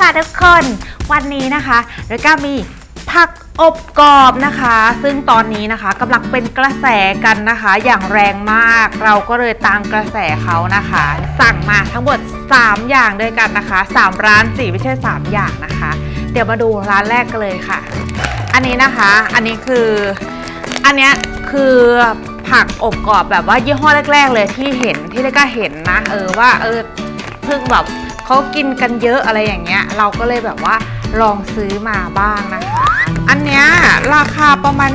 ค่ะทุกคน วันนี้นะคะแล้วก็มีผักอบกรอบนะคะ ซึ่งตอนนี้นะคะกำลังเป็นกระแสกันนะคะ อย่างแรงมาก เราก็เลยตามกระแสเขานะคะ สั่งมาทั้งหมด 3 อย่างด้วยกันนะคะ 3 ร้านสี่ไม่ใช่ 3 อย่างนะคะ เดี๋ยวมาดูร้านแรกกันเลยค่ะ อันนี้นะคะ อันนี้คือ อันเนี้ยคือผักอบกรอบแบบว่ายี่ห้อแรก ๆ เลยที่เห็นที่ได้ก็เห็นนะ เออว่าเออเพิ่งแบบ เขากินกันเยอะอะไรอย่างเงี้ย เราก็เลยแบบว่าลองซื้อมาบ้างนะคะ อันเนี้ยราคาประมาณ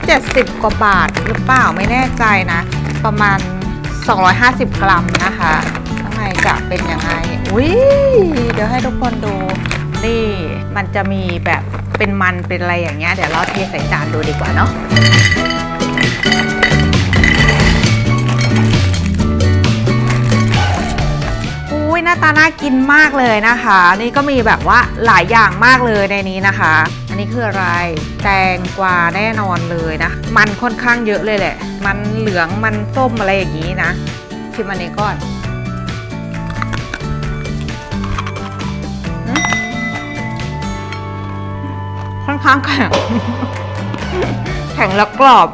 70 กว่าบาทหรือเปล่าไม่แน่ใจนะ ประมาณ 250 กรัมนะคะข้างในจะเป็นยังไงอุ้ยเดี๋ยวให้ทุกคนดูนี่มันจะมีแบบเป็นมันเป็นอะไรอย่างเงี้ยเดี๋ยวเราเทใส่จานดูดีกว่าเนาะ ยหน้าตาน่ากินมากเลยนะคะ นี่ก็มีแบบว่าหลายอย่างมากเลยในนี้นะคะ อันนี้คืออะไร แตงกวาแน่นอนเลยนะ มันค่อนข้างเยอะเลยแหละ มันเหลืองมันส้มอะไรอย่างนี้นะชิมอันนี้ก่อนค่อนข้างแข็งแข็งแล้วกรอบ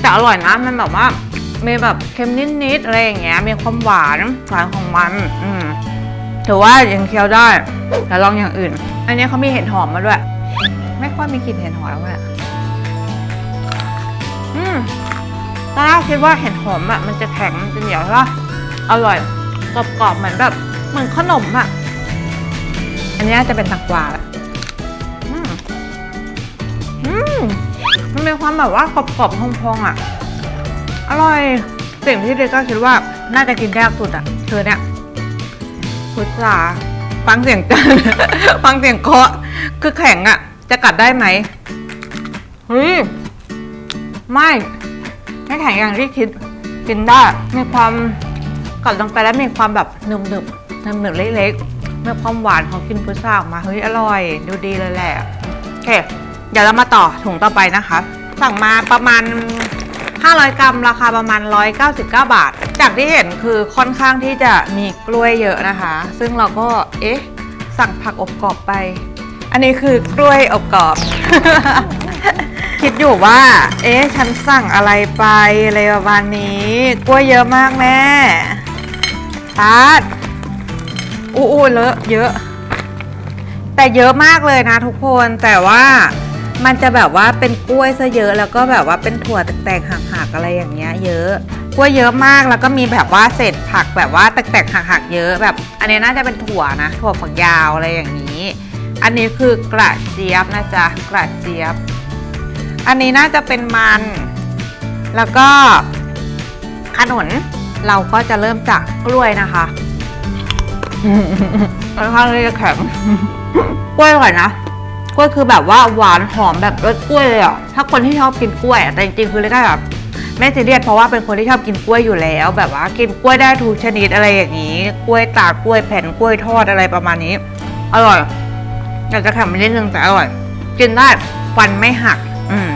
แต่อร่อยนะมันแบบว่า มีแบบเค็มนิดๆอะไรอย่างเงี้ยมีความหวานหวานของมัน อืมถือว่ายังเคี้ยวได้แต่ลองอย่างอื่น อันนี้เขามีเห็ดหอมมาด้วย ไม่ค่อยมีกลิ่นเห็ดหอมแล้วเนี่ยอืมตอนแรกคิดว่าเห็ดหอมอะมันจะแข็งมันจะเหนียวใช่ปะอร่อยกรอบๆเหมือนแบบเหมือนขนมอะ อันนี้จะเป็นตังกวาแหละอืมอืมมันมีความแบบว่ากรอบๆพองๆอะ อร่อยสิ่งที่เด็กก็คิดว่าน่าจะกินยากสุดอะคือเนี่ยพุทราฟังเสียงฟังเสียงเคาะคือแข็งอะ จะกัดได้ไหมเฮ้ยไม่ไม่แข็งอย่างที่คิดกินได้มีความกัดลงไปแล้วมีความแบบหนึบหนึบหนึบหนึบเล็กๆมีความหวานของกินพุทราออกมาเฮ้ยอร่อย ดูดีเลยแหละโอเคเดี๋ยวเรามาต่อถุงต่อไปนะคะ สั่งมาประมาณ 500 กรัมราคาประมาณ 199 บาท จากที่เห็นคือค่อนข้างที่จะมีกล้วยเยอะนะคะ ซึ่งเราก็ เอ๊ะ สั่งผักอบกรอบไป อันนี้คือกล้วยอบกรอบ คิดอยู่ว่า เอ๊ะ ฉันสั่งอะไรไปอะไรประมาณนี้ กล้วยเยอะมากแม่ทาดอู้อู้เลอะเยอะ แต่เยอะมากเลยนะทุกคน แต่ว่า มันจะแบบว่าเป็นกล้วยซะเยอะแล้วก็แบบว่าเป็นถั่วแตกๆหักๆอะไรอย่างเงี้ยเยอะกล้วยเยอะมากแล้วก็มีแบบว่าเศษผักแบบว่าแตกๆหักๆเยอะแบบ อันนี้น่าจะเป็นถั่วนะถั่วฝักยาวอะไรอย่างนี้ อันนี้คือกระเจี๊ยบนะจ๊ะกระเจี๊ยบ อันนี้น่าจะเป็นมัน แล้วก็ขนุนเราก็จะเริ่มจากกล้วยนะคะค่อนข้างที่จะแข็งกล้วยอร่อยนะ ล้วยคือแบบว่าหวานหอมแบบรสกล้วยเลยอะถ้าคนที่ชอบกินกล้วยแต่จริงๆคือเลยก็แบบไม่ซีเรียสเพราะว่าเป็นคนที่ชอบกินกล้วยอยู่แล้ว แบบว่ากินกล้วยได้ทุกชนิดอะไรอย่างนี้ กล้วยตากกล้วยแผ่นกล้วยทอดอะไรประมาณนี้ อร่อยอยากจะแข็งไปนิดนึงแต่อร่อย กินได้ฟันไม่หัก อืม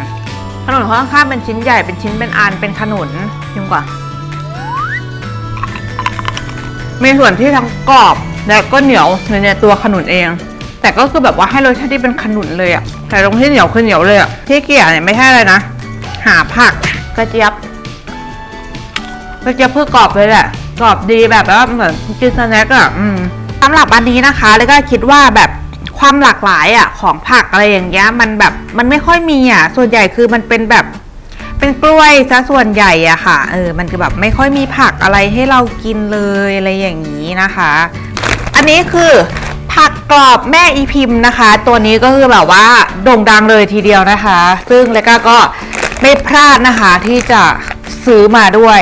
ขนุนค่อนข้างเป็นชิ้นใหญ่เป็นชิ้นเป็นอันเป็นขนุนยิ่งกว่า มีส่วนที่ทั้งกรอบและก็เหนียวในในตัวขนุนเอง แต่ก็คือแบบว่าให้รสชาติที่เป็นขนุนเลยอะแต่ตรงที่เหนียวคือเหนียวเลยอะที่เกี่ยเนี่ยไม่ใช่อะไรนะ หาผักกระเจี๊ยบกระเจี๊ยบคือกรอบเลยแหละกรอบดีแบบว่าเหมือนกินสแน็คอะอืมสำหรับอันนี้นะคะเลยก็คิดว่าแบบความหลากหลายอะของผักอะไรอย่างเงี้ยมันแบบมันไม่ค่อยมีอะส่วนใหญ่คือมันเป็นแบบเป็นกล้วยซะส่วนใหญ่อะค่ะเออมันคือแบบไม่ค่อยมีผักอะไรให้เรากินเลยอะไรอย่างนี้นะคะ อันนี้คือ ผักกรอบแม่อีพิมพ์นะคะ ตัวนี้ก็คือแบบว่าโด่งดังเลยทีเดียวนะคะ ซึ่งแล้วก็ไม่พลาดนะคะที่จะซื้อมาด้วย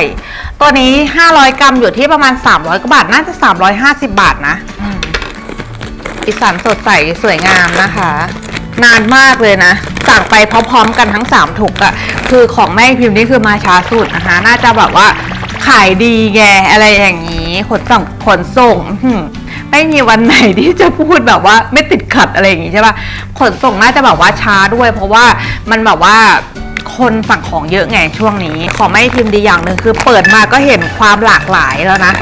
ตัวนี้ 500 กรัมอยู่ที่ประมาณ 300กว่าบาท น่าจะ 350 บาทนะอีสันสดใสสวยงามนะคะ นานมากเลยนะสั่งไปพร้อมๆกันทั้ง 3 ถุกอะคือของแม่พิมพ์นี่คือมาช้าสุดนะคะ น่าจะแบบว่าขายดีแกอะไรอย่างนี้ขนส่งขนส่งอื ไม่มีวันไหนที่จะพูดแบบว่าไม่ติดขัดอะไรอย่างงี้ใช่ปะขนส่งน่าจะแบบว่าช้าด้วย เพราะว่ามันแบบว่าคนสั่งของเยอะไงช่วงนี้ ของแม่พิมดีอย่างหนึ่งคือเปิดมาก็เห็นความหลากหลายแล้วนะ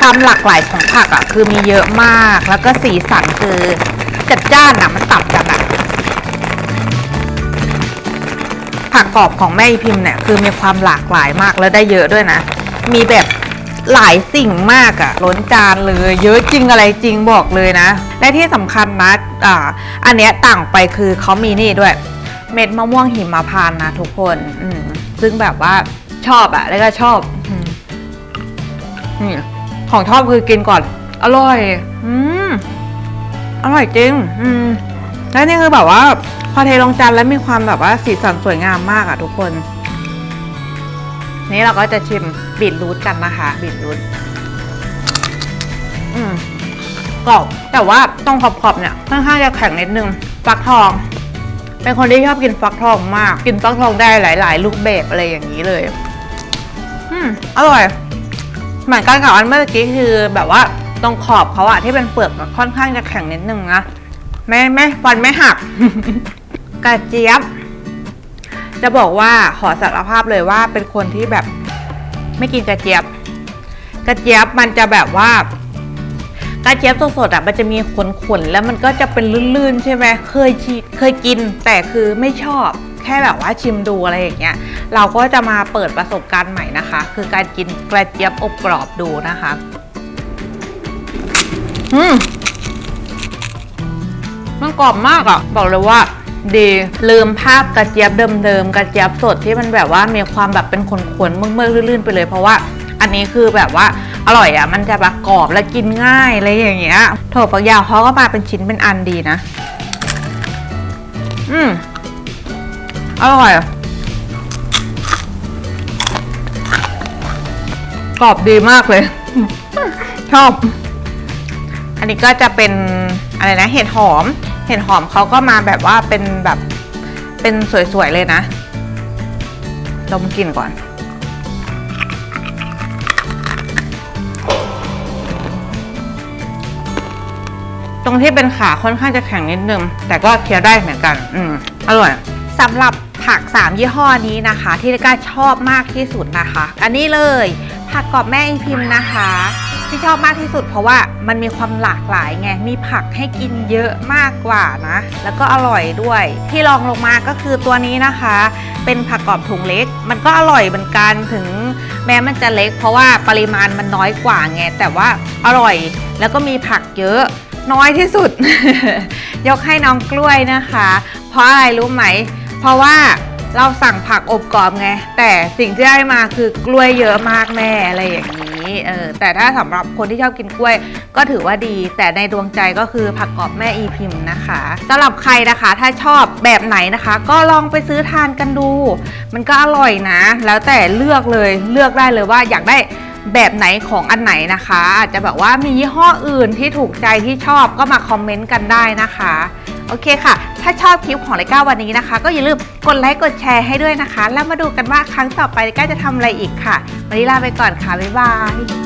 ความหลากหลายของผักอะคือมีเยอะมาก แล้วก็สีสันคือจัดจ้านอะมันตัดกันอะผักกรอบของแม่พิมพ์เนี่ยคือมีความหลากหลายมากแล้วได้เยอะด้วยนะ มีแบบ หลายสิ่งมากอะล้นจานเลย เยอะจริงอะไรจริงบอกเลยนะ และที่สำคัญนะอ่าอันเนี้ยต่างไปคือเขามีนี่ด้วย เม็ดมะม่วงหิมพานต์นะทุกคนอืมซึ่งแบบว่าชอบอะแล้วก็ชอบอืมนี่ของชอบคือกินก่อน อร่อย อืมอร่อยจริง อืมแล้วนี่คือแบบว่าพอเทลงจานแล้วมีความแบบว่าสีสันสวยงามมากอะทุกคน นี่เราก็จะชิมบีทรูทกันนะคะบีทรูทอืมกรอบแต่ว่าตรงขอบๆเนี่ยค่อนข้างจะแข็งนิดนึงฟักทอง เป็นคนที่ชอบกินฟักทองมาก กินฟักทองได้หลายๆลูกแบบอะไรอย่างนี้เลย อืมอร่อย เหมือนกันกับอันเมื่อกี้คือแบบว่าตรงขอบเขาอะที่เป็นเปลือกอะค่อนข้างจะแข็งนิดนึงนะไม่ไม่ฟันไม่หักกระเจี๊ยบ จะบอกว่าขอสารภาพเลยว่าเป็นคนที่แบบไม่กินกระเจี๊ยบ กระเจี๊ยบมันจะแบบว่ากระเจี๊ยบสดๆอะมันจะมีขนๆแล้วมันก็จะเป็นลื่นๆใช่ไหมเคยชิเคยกิน แต่คือไม่ชอบแค่แบบว่าชิมดูอะไรอย่างเงี้ย เราก็จะมาเปิดประสบการณ์ใหม่นะคะ คือการกินกระเจี๊ยบอบกรอบดูนะคะอืมมันกรอบมากอะ่ะ บอกเลยว่า ดีลืมภาพกระเจี๊ยบเดิมๆกระเจี๊ยบสดที่มันแบบว่ามีความแบบเป็นขนๆเมื่อๆลื่นๆไปเลยเพราะว่าอันนี้คือแบบว่าอร่อยอะ่ะมันจะแบบกรอบและกินง่ายอะไรอย่างเงี้ยถั่วฝักยาวเขาก็มาเป็นชิ้นเป็นอันดีนะ อืมอร่อยกรอบดีมากเลย ชอบ อันนี้ก็จะเป็นอะไรนะเห็ดหอม เห็ดหอมเขาก็มาแบบว่าเป็นแบบเป็นสวยๆเลยนะดมกลิ่นก่อน ตรงที่เป็นขาค่อนข้างจะแข็งนิดนึง แต่ก็เคี้ยวได้เหมือนกัน อืมอร่อยสำหรับผัก 3 ยี่ห้อนี้นะคะ ที่ลิก้าชอบมากที่สุดนะคะ อันนี้เลย ผักกรอบแม่อีพิมพ์นะคะ ที่ชอบมากที่สุดเพราะว่ามันมีความหลากหลายไง มีผักให้กินเยอะมากกว่านะ แล้วก็อร่อยด้วย ที่ลองลงมาก็คือตัวนี้นะคะ เป็นผักกรอบถุงเล็ก มันก็อร่อยเหมือนกันถึงแม้มันจะเล็ก เพราะว่าปริมาณมันน้อยกว่าไง แต่ว่าอร่อยแล้วก็มีผักเยอะน้อยที่สุด ยกให้น้องกล้วยนะคะ เพราะอะไรรู้ไหม เพราะว่าเราสั่งผักอบกรอบไง แต่สิ่งที่ได้มาคือกล้วยเยอะมากแม่อะไรอย่างนี้ เออแต่ถ้าสำหรับคนที่ชอบกินกล้วย ก็ถือว่าดี แต่ในดวงใจก็คือผักกรอบแม่อีพิมพ์นะคะสำหรับใครนะคะถ้าชอบแบบไหนนะคะ ก็ลองไปซื้อทานกันดู มันก็อร่อยนะ แล้วแต่เลือกเลยเลือกได้เลยว่าอยากได้แบบไหนของอันไหนนะคะ อาจจะแบบว่ามียี่ห้ออื่นที่ถูกใจที่ชอบก็มาคอมเมนต์กันได้นะคะ โอเคค่ะ ถ้าชอบคลิปของไลก้าวันนี้นะคะ ก็อย่าลืมกดไลค์กดแชร์ให้ด้วยนะคะ แล้วมาดูกันว่าครั้งต่อไปไลก้าจะทำอะไรอีกค่ะวันนี้ลาไปก่อนค่ะบ๊ายบาย